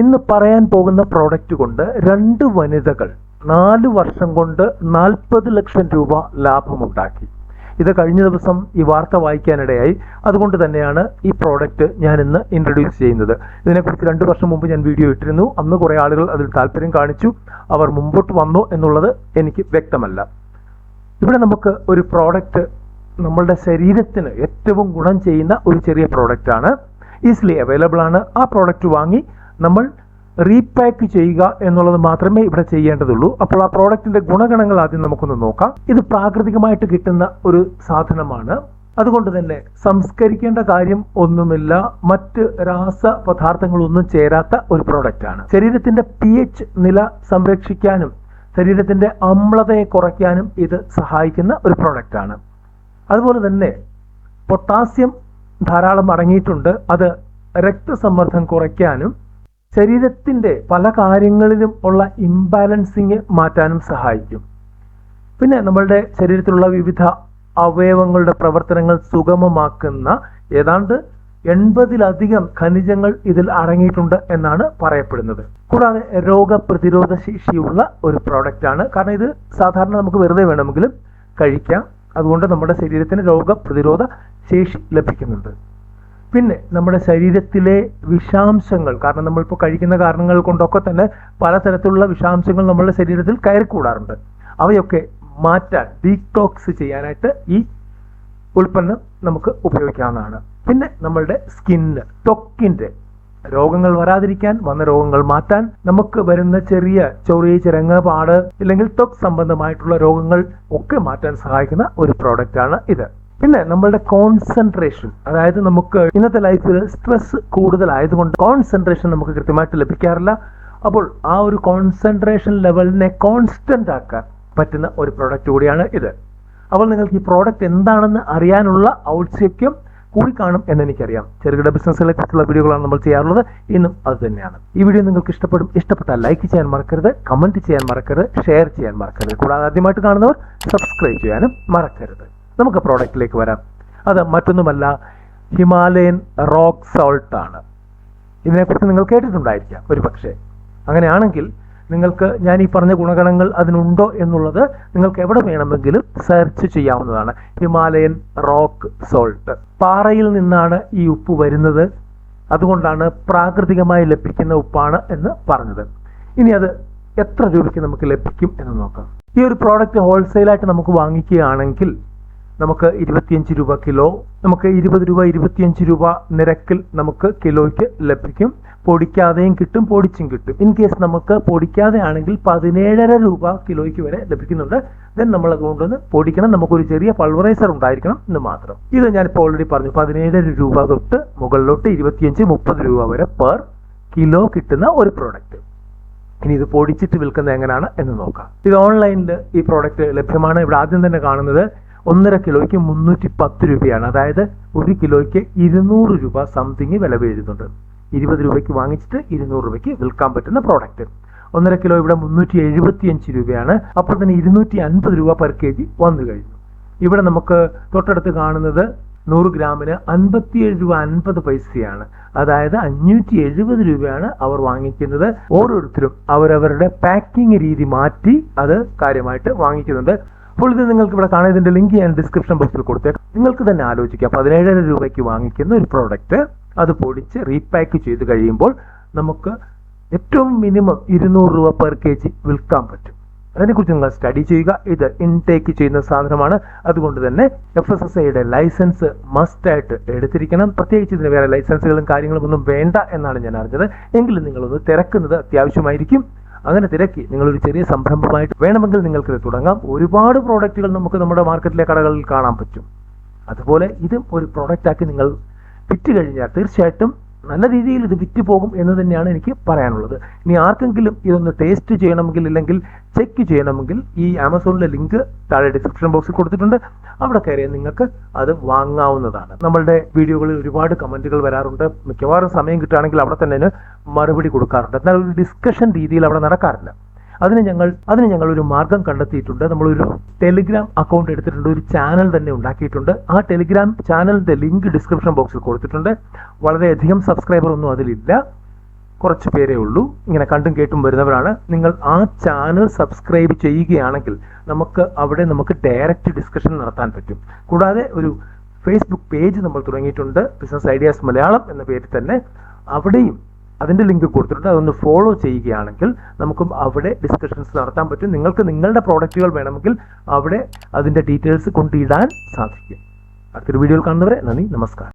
ഇന്ന് പറയാൻ പോകുന്ന പ്രോഡക്റ്റ് കൊണ്ട് രണ്ട് വനിതകൾ നാല് വർഷം കൊണ്ട് നാൽപ്പത് ലക്ഷം രൂപ ലാഭമുണ്ടാക്കി. ഇത് കഴിഞ്ഞ ദിവസം ഈ വാർത്ത വായിക്കാനിടയായി. അതുകൊണ്ട് തന്നെയാണ് ഈ പ്രോഡക്റ്റ് ഞാൻ ഇന്ന് ഇൻട്രൊഡ്യൂസ് ചെയ്യുന്നത്. ഇതിനെക്കുറിച്ച് രണ്ട് വർഷം മുമ്പ് ഞാൻ വീഡിയോ ഇട്ടിരുന്നു. അന്ന് കുറേ ആളുകൾ അതിൽ താല്പര്യം കാണിച്ചു. അവർ മുമ്പോട്ട് വന്നു എന്നുള്ളത് എനിക്ക് വ്യക്തമല്ല. ഇവിടെ നമുക്ക് ഒരു പ്രോഡക്റ്റ് നമ്മളുടെ ശരീരത്തിന് ഏറ്റവും ഗുണം ചെയ്യുന്ന ഒരു ചെറിയ പ്രോഡക്റ്റാണ് ഈസിലി അവൈലബിൾ ആണ്. ആ പ്രോഡക്റ്റ് വാങ്ങി നമ്മൾ റീപാക്ക് ചെയ്യുക എന്നുള്ളത് മാത്രമേ ഇവിടെ ചെയ്യേണ്ടതുള്ളൂ. അപ്പോൾ ആ പ്രോഡക്റ്റിന്റെ ഗുണഗണങ്ങൾ ആദ്യം നമുക്കൊന്ന് നോക്കാം. ഇത് പ്രാകൃതികമായിട്ട് കിട്ടുന്ന ഒരു സാധനമാണ്. അതുകൊണ്ട് തന്നെ സംസ്കരിക്കേണ്ട കാര്യം ഒന്നുമില്ല. മറ്റ് രാസ പദാർത്ഥങ്ങളൊന്നും ചേരാത്ത ഒരു പ്രോഡക്റ്റ് ആണ്. ശരീരത്തിന്റെ പി എച്ച് നില സംരക്ഷിക്കാനും ശരീരത്തിന്റെ അമ്ലതയെ കുറയ്ക്കാനും ഇത് സഹായിക്കുന്ന ഒരു പ്രോഡക്റ്റ് ആണ്. അതുപോലെ തന്നെ പൊട്ടാസ്യം ധാരാളം അടങ്ങിയിട്ടുണ്ട്. അത് രക്തസമ്മർദ്ദം കുറയ്ക്കാനും ശരീരത്തിന്റെ പല കാര്യങ്ങളിലും ഉള്ള ഇംബാലൻസിങ് മാറ്റാനും സഹായിക്കും. പിന്നെ നമ്മളുടെ ശരീരത്തിലുള്ള വിവിധ അവയവങ്ങളുടെ പ്രവർത്തനങ്ങൾ സുഗമമാക്കുന്ന ഏതാണ്ട് എൺപതിലധികം ഖനിജങ്ങൾ ഇതിൽ അടങ്ങിയിട്ടുണ്ട് എന്നാണ് പറയപ്പെടുന്നത്. കൂടാതെ രോഗപ്രതിരോധ ശേഷിയുള്ള ഒരു പ്രോഡക്റ്റ് ആണ്. കാരണം ഇത് സാധാരണ നമുക്ക് വെറുതെ വേണമെങ്കിലും കഴിക്കാം. അതുകൊണ്ട് നമ്മുടെ ശരീരത്തിന് രോഗപ്രതിരോധ ശേഷി ലഭിക്കുന്നുണ്ട്. പിന്നെ നമ്മുടെ ശരീരത്തിലെ വിഷാംശങ്ങൾ കാരണം നമ്മളിപ്പോൾ കഴിക്കുന്ന കാരണങ്ങൾ കൊണ്ടൊക്കെ തന്നെ പലതരത്തിലുള്ള വിഷാംശങ്ങൾ നമ്മുടെ ശരീരത്തിൽ കയറിക്കൂടാറുണ്ട്. അവയൊക്കെ മാറ്റാൻ ഡീടോക്സ് ചെയ്യാനായിട്ട് ഈ ഉൽപ്പന്നം നമുക്ക് ഉപയോഗിക്കാവുന്നതാണ്. പിന്നെ നമ്മളുടെ സ്കിന്ന് ത്വക്കിന്റെ രോഗങ്ങൾ വരാതിരിക്കാൻ വന്ന രോഗങ്ങൾ മാറ്റാൻ നമുക്ക് വരുന്ന ചെറിയ ചൊറിയ ചിരങ്ങ് പാട് ഇല്ലെങ്കിൽ ത്വക്ക് സംബന്ധമായിട്ടുള്ള രോഗങ്ങൾ ഒക്കെ മാറ്റാൻ സഹായിക്കുന്ന ഒരു പ്രോഡക്റ്റാണ് ഇത്. പിന്നെ നമ്മളുടെ കോൺസെൻട്രേഷൻ അതായത് നമുക്ക് ഇന്നത്തെ ലൈഫിൽ സ്ട്രെസ് കൂടുതലായതുകൊണ്ട് കോൺസെൻട്രേഷൻ നമുക്ക് കൃത്യമായിട്ട് ലഭിക്കാറില്ല. അപ്പോൾ ആ ഒരു കോൺസെൻട്രേഷൻ ലെവലിനെ കോൺസ്റ്റന്റ് ആക്കാൻ പറ്റുന്ന ഒരു പ്രോഡക്റ്റ് കൂടിയാണ് ഇത്. അപ്പോൾ നിങ്ങൾക്ക് ഈ പ്രോഡക്റ്റ് എന്താണെന്ന് അറിയാനുള്ള ഔത്സ്യക്യം കൂടി കാണും എന്ന് എനിക്കറിയാം. ചെറുകിട ബിസിനസ്സുകളെ കുറിച്ചുള്ള വീഡിയോകളാണ് നമ്മൾ ചെയ്യാറുള്ളത്. ഇന്നും അത് തന്നെയാണ്. ഈ വീഡിയോ നിങ്ങൾക്ക് ഇഷ്ടപ്പെടും ഇഷ്ടപ്പെട്ടാൽ ലൈക്ക് ചെയ്യാൻ മറക്കരുത് കമന്റ് ചെയ്യാൻ മറക്കരുത് ഷെയർ ചെയ്യാൻ മറക്കരുത്. കൂടാതെ ആദ്യമായിട്ട് കാണുന്നവർ സബ്സ്ക്രൈബ് ചെയ്യാനും മറക്കരുത്. നമുക്ക് പ്രോഡക്റ്റിലേക്ക് വരാം. അത് മറ്റൊന്നുമല്ല ഹിമാലയൻ റോക്ക് സോൾട്ട് ആണ്. ഇതിനെക്കുറിച്ച് നിങ്ങൾ കേട്ടിട്ടുണ്ടായിരിക്കാം ഒരു പക്ഷേ അങ്ങനെയാണെങ്കിൽ നിങ്ങൾക്ക് ഞാൻ ഈ പറഞ്ഞ ഗുണഗണങ്ങൾ അതിനുണ്ടോ എന്നുള്ളത് നിങ്ങൾക്ക് എവിടെ വേണമെങ്കിലും സെർച്ച് ചെയ്യാവുന്നതാണ്. ഹിമാലയൻ റോക്ക് സോൾട്ട് പാറയിൽ നിന്നാണ് ഈ ഉപ്പ് വരുന്നത്. അതുകൊണ്ടാണ് പ്രാകൃതികമായി ലഭിക്കുന്ന ഉപ്പാണ് എന്ന് പറഞ്ഞത്. ഇനി അത് എത്ര രൂപയ്ക്ക് നമുക്ക് ലഭിക്കും എന്ന് നോക്കാം. ഈ ഒരു പ്രോഡക്റ്റ് ഹോൾസെയിലായിട്ട് നമുക്ക് വാങ്ങിക്കുകയാണെങ്കിൽ നമുക്ക് ഇരുപത്തിയഞ്ച് രൂപ കിലോ നമുക്ക് ഇരുപത് രൂപ ഇരുപത്തിയഞ്ച് രൂപ നിരക്കിൽ നമുക്ക് കിലോയ്ക്ക് ലഭിക്കും. പൊടിക്കാതെയും കിട്ടും പൊടിച്ചും കിട്ടും. ഇൻ കേസ് നമുക്ക് പൊടിക്കാതെ ആണെങ്കിൽ പതിനേഴര രൂപ കിലോയ്ക്ക് വരെ ലഭിക്കുന്നുണ്ട്. ദെൻ നമ്മൾ അതുകൊണ്ടൊന്ന് പൊടിക്കണം. നമുക്കൊരു ചെറിയ പൾവറൈസർ ഉണ്ടായിരിക്കണം എന്ന് മാത്രം. ഇത് ഞാനിപ്പോൾ ഓൾറെഡി പറഞ്ഞു. പതിനേഴര രൂപ തൊട്ട് മുകളിലോട്ട് ഇരുപത്തിയഞ്ച് മുപ്പത് രൂപ വരെ പെർ കിലോ കിട്ടുന്ന ഒരു പ്രോഡക്റ്റ് ഇനി ഇത് പൊടിച്ചിട്ട് വിൽക്കുന്നത് എങ്ങനെയാണ് എന്ന് നോക്കാം. ഇത് ഓൺലൈനിൽ ഈ പ്രോഡക്റ്റ് ലഭ്യമാണ്. ഇവിടെ ആദ്യം തന്നെ കാണുന്നത് ഒന്നര കിലോയ്ക്ക് മുന്നൂറ്റി പത്ത് രൂപയാണ്. അതായത് ഒരു കിലോയ്ക്ക് ഇരുന്നൂറ് രൂപ സംതിങ് വില വരുന്നുണ്ട്. ഇരുപത് രൂപയ്ക്ക് വാങ്ങിച്ചിട്ട് ഇരുന്നൂറ് രൂപയ്ക്ക് വിൽക്കാൻ പറ്റുന്ന പ്രോഡക്റ്റ് ഒന്നര കിലോ ഇവിടെ മുന്നൂറ്റി എഴുപത്തി അഞ്ച് രൂപയാണ്. അപ്പോൾ തന്നെ ഇരുന്നൂറ്റി അൻപത് രൂപ പെർ കെ ജി വന്നു കഴിഞ്ഞു. ഇവിടെ നമുക്ക് തൊട്ടടുത്ത് കാണുന്നത് നൂറ് ഗ്രാമിന് അൻപത്തിയേഴ് രൂപ അൻപത് പൈസയാണ്. അതായത് അഞ്ഞൂറ്റി എഴുപത് രൂപയാണ് അവർ വാങ്ങിക്കുന്നത്. ഓരോരുത്തരും അവരവരുടെ പാക്കിംഗ് രീതി മാറ്റി അത് കാര്യമായിട്ട് വാങ്ങിക്കുന്നുണ്ട്. അപ്പോൾ ഇത് നിങ്ങൾക്ക് ഇവിടെ കാണാൻ ഇതിന്റെ ലിങ്ക് ഞാൻ ഡിസ്ക്രിപ്ഷൻ ബോക്സിൽ കൊടുത്തേക്കാം. നിങ്ങൾക്ക് തന്നെ ആലോചിക്കാം. പതിനേഴര രൂപയ്ക്ക് വാങ്ങിക്കുന്ന ഒരു പ്രോഡക്റ്റ് അത് പൊടിച്ച് റീപാക്ക് ചെയ്ത് കഴിയുമ്പോൾ നമുക്ക് ഏറ്റവും മിനിമം ഇരുന്നൂറ് രൂപ പെർ കെ ജി വിൽക്കാൻ പറ്റും. അതിനെക്കുറിച്ച് നിങ്ങൾ സ്റ്റഡി ചെയ്യുക. ഇത് ഇൻടേക്ക് ചെയ്യുന്ന സാധനമാണ്. അതുകൊണ്ട് തന്നെ എഫ് എസ് എസ് ഐയുടെ ലൈസൻസ് മസ്റ്റ് ആയിട്ട് എടുത്തിരിക്കണം. പ്രത്യേകിച്ച് ഇതിന് വേറെ ലൈസൻസുകളും കാര്യങ്ങളും ഒന്നും വേണ്ട എന്നാണ് ഞാൻ അറിഞ്ഞത്. എങ്കിലും നിങ്ങളൊന്ന് തിരക്കുന്നത് അത്യാവശ്യമായിരിക്കും. അങ്ങനെ തിരക്കി നിങ്ങളൊരു ചെറിയ സംരംഭമായിട്ട് വേണമെങ്കിൽ നിങ്ങൾക്ക് തുടങ്ങാം. ഒരുപാട് പ്രോഡക്റ്റുകൾ നമുക്ക് നമ്മുടെ മാർക്കറ്റിലെ കടകളിൽ കാണാൻ പറ്റും. അതുപോലെ ഇതും ഒരു പ്രോഡക്റ്റാക്കി നിങ്ങൾ വിറ്റ് കഴിഞ്ഞാൽ തീർച്ചയായിട്ടും നല്ല രീതിയിൽ ഇത് വിറ്റ് പോകും എന്ന് തന്നെയാണ് എനിക്ക് പറയാനുള്ളത്. ഇനി ആർക്കെങ്കിലും ഇതൊന്ന് ടേസ്റ്റ് ചെയ്യണമെങ്കിൽ ഇല്ലെങ്കിൽ ചെക്ക് ചെയ്യണമെങ്കിൽ ഈ ആമസോണിലെ ലിങ്ക് താഴെ ഡിസ്ക്രിപ്ഷൻ ബോക്സിൽ കൊടുത്തിട്ടുണ്ട്. അവിടെ കയറിയാൽ നിങ്ങൾക്ക് അത് വാങ്ങാവുന്നതാണ്. നമ്മളുടെ വീഡിയോകളിൽ ഒരുപാട് കമന്റുകൾ വരാറുണ്ട്. മിക്കവാറും സമയം കിട്ടുകയാണെങ്കിൽ അവിടെ തന്നെ മറുപടി കൊടുക്കാറുണ്ട്. എന്നാൽ ഒരു ഡിസ്കഷൻ രീതിയിൽ അവിടെ നടക്കാറില്ല. അതിന് ഞങ്ങൾ അതിന് ഞങ്ങൾ ഒരു മാർഗം കണ്ടെത്തിയിട്ടുണ്ട്. നമ്മളൊരു ടെലിഗ്രാം അക്കൗണ്ട് എടുത്തിട്ടുണ്ട്. ഒരു ചാനൽ തന്നെ ഉണ്ടാക്കിയിട്ടുണ്ട്. ആ ടെലിഗ്രാം ചാനലിന്റെ ലിങ്ക് ഡിസ്ക്രിപ്ഷൻ ബോക്സിൽ കൊടുത്തിട്ടുണ്ട്. വളരെയധികം സബ്സ്ക്രൈബർ ഒന്നും അതിലില്ല. കുറച്ച് പേരേ ഉള്ളൂ. ഇങ്ങനെ കണ്ടും കേട്ടും വരുന്നവരാണ്. നിങ്ങൾ ആ ചാനൽ സബ്സ്ക്രൈബ് ചെയ്യുകയാണെങ്കിൽ നമുക്ക് അവിടെ നമുക്ക് ഡയറക്റ്റ് ഡിസ്കഷൻ നടത്താൻ പറ്റും. കൂടാതെ ഒരു ഫേസ്ബുക്ക് പേജ് നമ്മൾ തുടങ്ങിയിട്ടുണ്ട്. ബിസിനസ് ഐഡിയാസ് മലയാളം എന്ന പേരിൽ തന്നെ. അവിടെയും അതിന്റെ ലിങ്ക് കൊടുത്തിട്ടുണ്ട്. അതൊന്ന് ഫോളോ ചെയ്യുകയാണെങ്കിൽ നമുക്കും അവിടെ ഡിസ്കഷൻസ് നടത്താൻ പറ്റും. നിങ്ങൾക്ക് നിങ്ങളുടെ പ്രോഡക്റ്റുകൾ വേണമെങ്കിൽ അവിടെ അതിന്റെ ഡീറ്റെയിൽസ് കൊണ്ടിടാൻ സാധിക്കും. അടുത്തൊരു വീഡിയോയിൽ കാണുന്നവരെ നന്ദി നമസ്കാരം.